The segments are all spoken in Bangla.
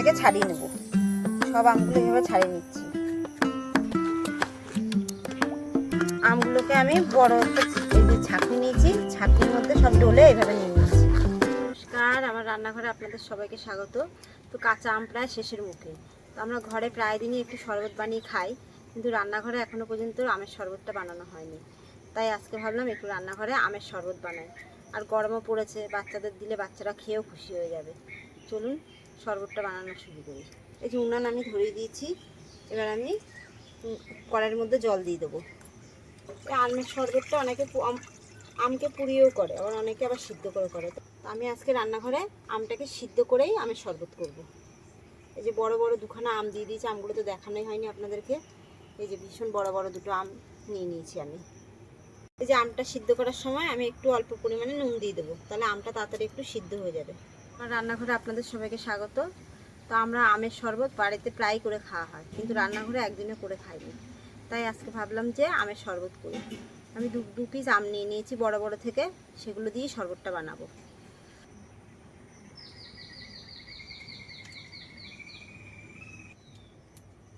থেকে ছাড়িয়ে নেব। সব আমগুলো এভাবে ছাড়িয়ে নিচ্ছি। আমগুলোকে আমি বড় একটা নিয়েছি। ছাঁকনির মধ্যে সব ডলে এভাবে নিয়ে নিচ্ছি। নমস্কার, আমার রান্নাঘরে আপনাদের সবাইকে স্বাগত। তো কাঁচা আম প্রায় শেষের মুখে। তো আমরা ঘরে প্রায় দিনই একটু শরবত বানিয়ে খাই। কিন্তু রান্নাঘরে এখনও পর্যন্ত আমের শরবতটা বানানো হয়নি। তাই আজকে ভাবলাম একটু রান্নাঘরে আমের শরবত বানাই। আর গরমও পড়েছে, বাচ্চাদের দিলে বাচ্চারা খেয়েও খুশি হয়ে যাবে। চলুন শরবতটা বানানো শুরু করি এই যে উনান আমি ধরিয়ে দিয়েছি, এবার আমি কড়াইয়ের মধ্যে জল দিয়ে দেবো। এই আমের শরবতটা অনেকে আম- আমকে পুড়িয়েও করে, আবার অনেকে আবার সিদ্ধ করে করে। আমি আজকে রান্নাঘরে আমটাকে সিদ্ধ করেই আমের শরবত করব। এই যে বড় বড় দুখানা আম দিয়ে দিয়েছি, আমগুলো তো দেখানোই হয়নি আপনাদেরকে। এই যে ভীষণ বড় বড় দুটো আম নিয়ে নিয়েছি আমি। এই যে আমটা সিদ্ধ করার সময় আমি একটু অল্প পরিমাণে নুন দিয়ে দেবো, তাহলে আমটা তাড়াতাড়ি একটু সিদ্ধ হয়ে যাবে। আমার রান্নাঘরে আপনাদের সবাইকে স্বাগত। তো আমরা আমের শরবত বাড়িতে প্রায় করে খাওয়া হয়, কিন্তু রান্নাঘরে একদিনে করে খাইনি। তাই আজকে ভাবলাম যে আমের শরবত করি। আমি দু দু পিস আম নিয়ে নিয়েছি বড় বড় থেকে, সেগুলো দিয়ে শরবতটা বানাবো।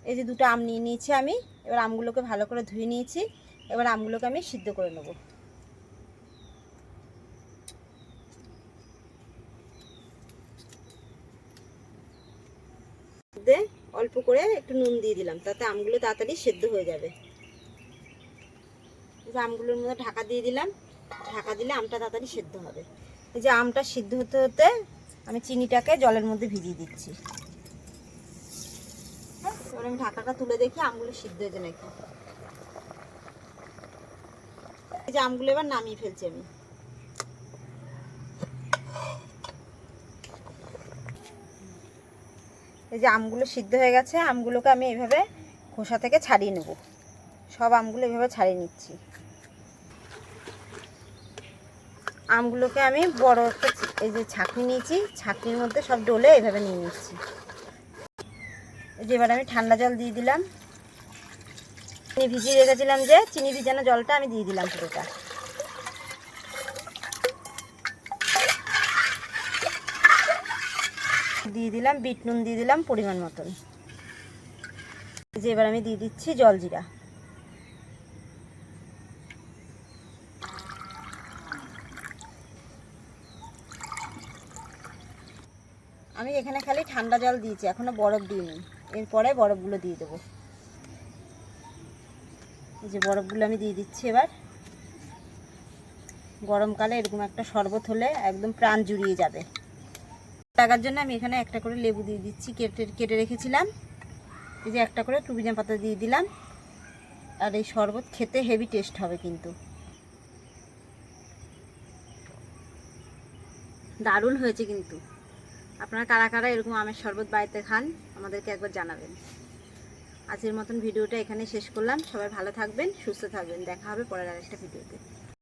এই যে দুটো আম নিয়ে নিয়েছি আমি, এবার আমগুলোকে ভালো করে ধুয়ে নিয়েছি, এবার আমগুলোকে আমি সিদ্ধ করে নেব। মধ্যে অল্প করে একটু নুন দিয়ে দিলাম, তাতে আমগুলো তাড়াতাড়ি সেদ্ধ হয়ে যাবে। আমগুলোর মধ্যে ঢাকা দিয়ে দিলাম, ঢাকা দিলে আমটা তাড়াতাড়ি সেদ্ধ হবে। এই যে আমটা সিদ্ধ হতে হতে আমি চিনিটাকে জলের মধ্যে ভিজিয়ে দিচ্ছি। এবার আমি ঢাকাটা তুলে দেখি আমগুলো সিদ্ধ হয়েছে নাকি। এই যে আমগুলো এবার নামিয়ে ফেলছি আমি। এই যে আমগুলো সিদ্ধ হয়ে গেছে, আমগুলোকে আমি এইভাবে খোসা থেকে ছাড়িয়ে নেব। সব আমগুলো এভাবে ছাড়িয়ে নিচ্ছি। আমগুলোকে আমি বড় একটা এই যে ছাঁকনি নিয়েছি, ছাঁকনির মধ্যে সব ডলে এভাবে নিয়ে নিচ্ছি। এই যে এবার আমি ঠান্ডা জল দিয়ে দিলাম। চিনি ভিজিয়ে রেখেছিলাম যে, চিনি ভিজানো জলটা আমি দিয়ে দিলাম পুরোটা। দিয়ে দিলাম, বিট নুন দিয়ে দিলাম পরিমাণ মতন। যে এবার আমি দিয়ে দিচ্ছি জল জিরা। আমি এখানে খালি ঠান্ডা জল দিয়েছি, এখনও বরফ দিইনি। এরপরে বরফগুলো দিয়ে দেবো। এই যে বরফগুলো আমি দিয়ে দিচ্ছি এবার। গরমকালে এরকম একটা শরবত হলে একদম প্রাণ জুড়িয়ে যাবে। লাগার জন্য আমি এখানে একটা করে লেবু দিয়ে দিচ্ছি, কেটে কেটে রেখেছিলাম। এই যে একটা করে টুবিজাম পাতা দিয়ে দিলাম। আর এই শরবত খেতে হেভি টেস্ট হবে কিন্তু। দারুণ হয়েছে কিন্তু। আপনারা কারা কারা এরকম আমের শরবত বাড়িতে খান, আমাদেরকে একবার জানাবেন। আজকের মতন ভিডিওটা এখানে শেষ করলাম। সবাই ভালো থাকবেন, সুস্থ থাকবেন। দেখা হবে পরের আরেকটা ভিডিওতে।